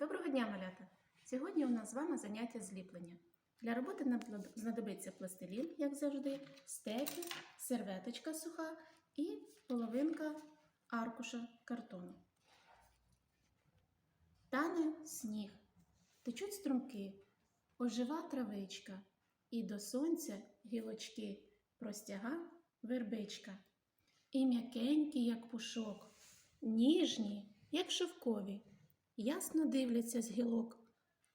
Доброго дня, малята! Сьогодні у нас з вами заняття зліплення. Для роботи нам знадобиться пластилін, як завжди, стеки, серветочка суха і половинка аркуша картону. Тане сніг, течуть струмки, ожива травичка, і до сонця гілочки простяга вербичка. І м'якенькі, як пушок, ніжні, як шовкові, ясно дивляться з гілок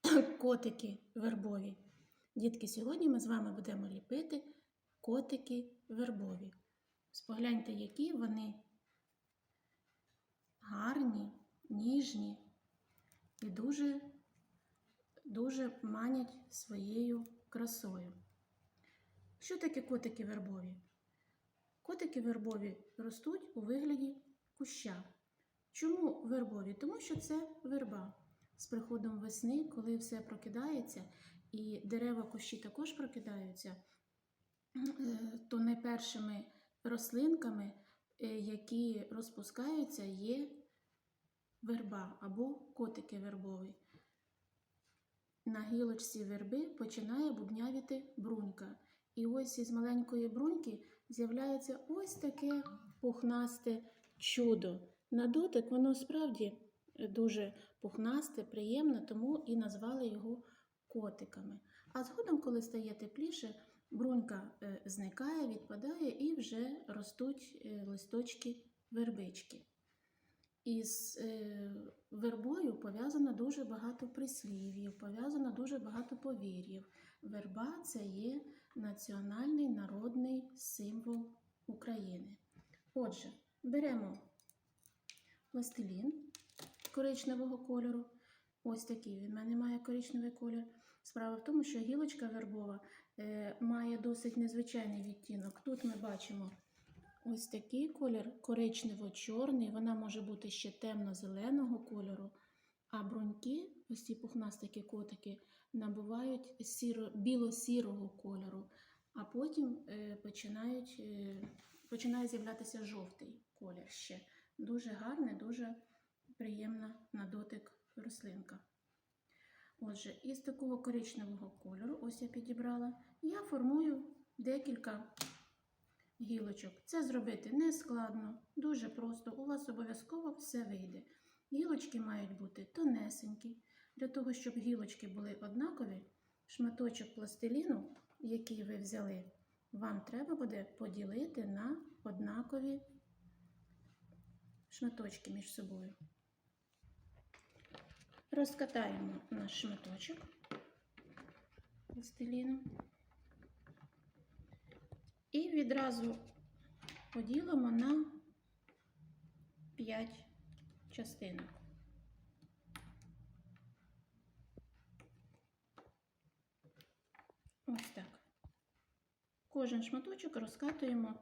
котики вербові. Дітки, сьогодні ми з вами будемо ліпити котики вербові. Спогляньте, які вони гарні, ніжні і дуже, дуже манять своєю красою. Що таке котики вербові? Котики вербові ростуть у вигляді куща. Чому вербові? Тому що це верба. З приходом весни, коли все прокидається, і дерева кущі також прокидаються, е, то найпершими рослинками, е, які розпускаються, є верба або котики вербові. На гілочці верби починає бубнявіти брунька. І ось із маленької бруньки з'являється ось таке пухнасте чудо. На дотик воно справді дуже пухнасте, приємне, тому і назвали його котиками. А згодом, коли стає тепліше, брунька е, зникає, відпадає і вже ростуть е, листочки вербички. Із е, вербою пов'язано дуже багато прислів'їв, пов'язано дуже багато повір'їв. Верба це є національний народний символ України. Отже, беремо пластилін коричневого кольору. Ось такий він в мене має коричневий колір. Справа в тому, що гілочка вербова е, має досить незвичайний відтінок. Тут ми бачимо ось такий колір коричнево-чорний, вона може бути ще темно-зеленого кольору. А бруньки, ось ці пухнастики котики, набувають сіро, біло-сірого кольору, а потім е, починають, е, починає з'являтися жовтий колір ще. Дуже гарне, дуже приємна на дотик рослинка. Отже, із такого коричневого кольору, ось я підібрала, я формую декілька гілочок. Це зробити не складно, дуже просто. У вас обов'язково все вийде. Гілочки мають бути тонесенькі. Для того, щоб гілочки були однакові, шматочок пластиліну, який ви взяли, вам треба буде поділити на однакові шматочки між собою. Розкатаємо наш шматочок пластиліну і відразу поділимо на 5 частинок. Ось так. Кожен шматочок розкатуємо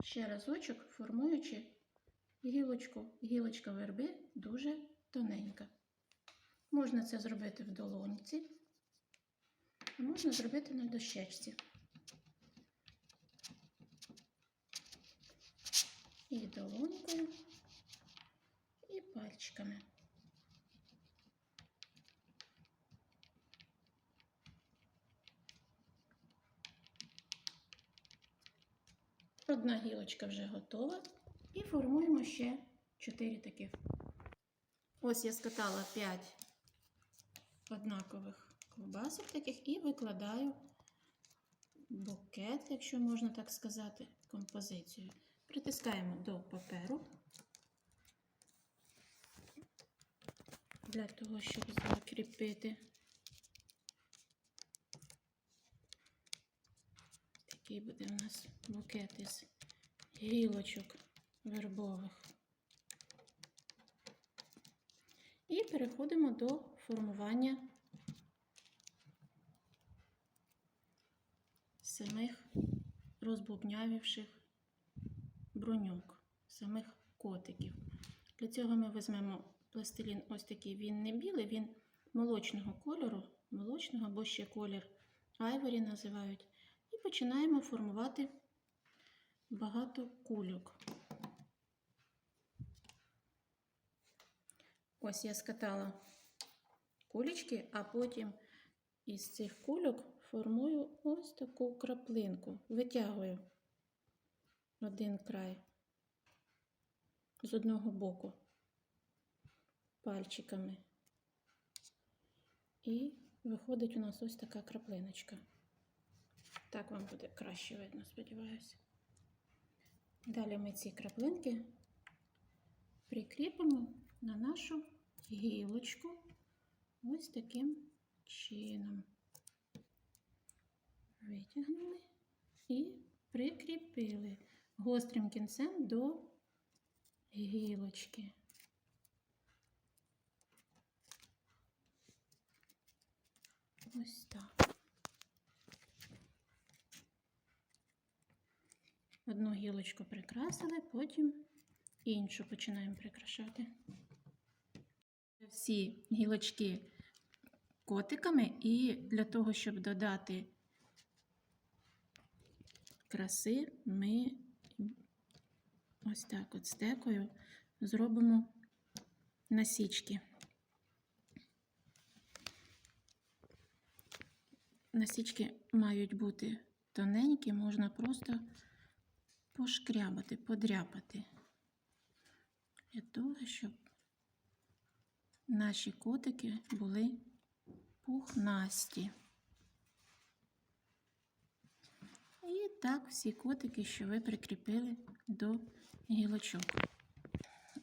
ще разочок, формуючи гілочку. Гілочка верби дуже тоненька. Можна це зробити в долоньці, а можна зробити на дощечці. І долонькою, і пальчиками. Одна гілочка вже готова. І формуємо ще 4 таких. Ось я скатала 5 однакових ковбасок таких і викладаю букет, якщо можна так сказати, композицію. Притискаємо до паперу для того, щоб закріпити. Такий буде у нас букет із гілочок вербових. І переходимо до формування самих розбубнявівших бруньок, самих котиків. Для цього ми візьмемо пластилін ось такий, він не білий, він молочного кольору, молочного або ще колір айворі називають. І починаємо формувати багато кульок. Ось я скатала кулечки, а потім із цих кульок формую ось таку краплинку. Витягую один край з одного боку пальчиками. І виходить у нас ось така краплиночка. Так вам буде краще видно, сподіваюся. Далі ми ці краплинки прикріпимо на нашу гілочку ось таким чином. Витягнули і прикріпили гострим кінцем до гілочки. Ось так. Одну гілочку прикрасили, потім іншу починаємо прикрашати. Всі гілочки котиками, і для того, щоб додати краси, ми ось так от стекою зробимо насічки. Насічки мають бути тоненькі, можна просто пошкрябати, подряпати. Для того, щоб наші котики були пухнасті. І так всі котики, що ви прикріпили до гілочок.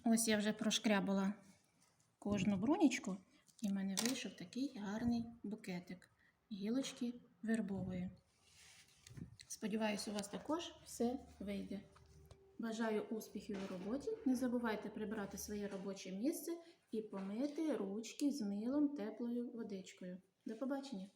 Ось я вже прошкрябала кожну брунічку, і в мене вийшов такий гарний букетик гілочки вербової. Сподіваюсь, у вас також все вийде. Бажаю успіхів у роботі. Не забувайте прибрати своє робоче місце і помити ручки з милом теплою водичкою. До побачення!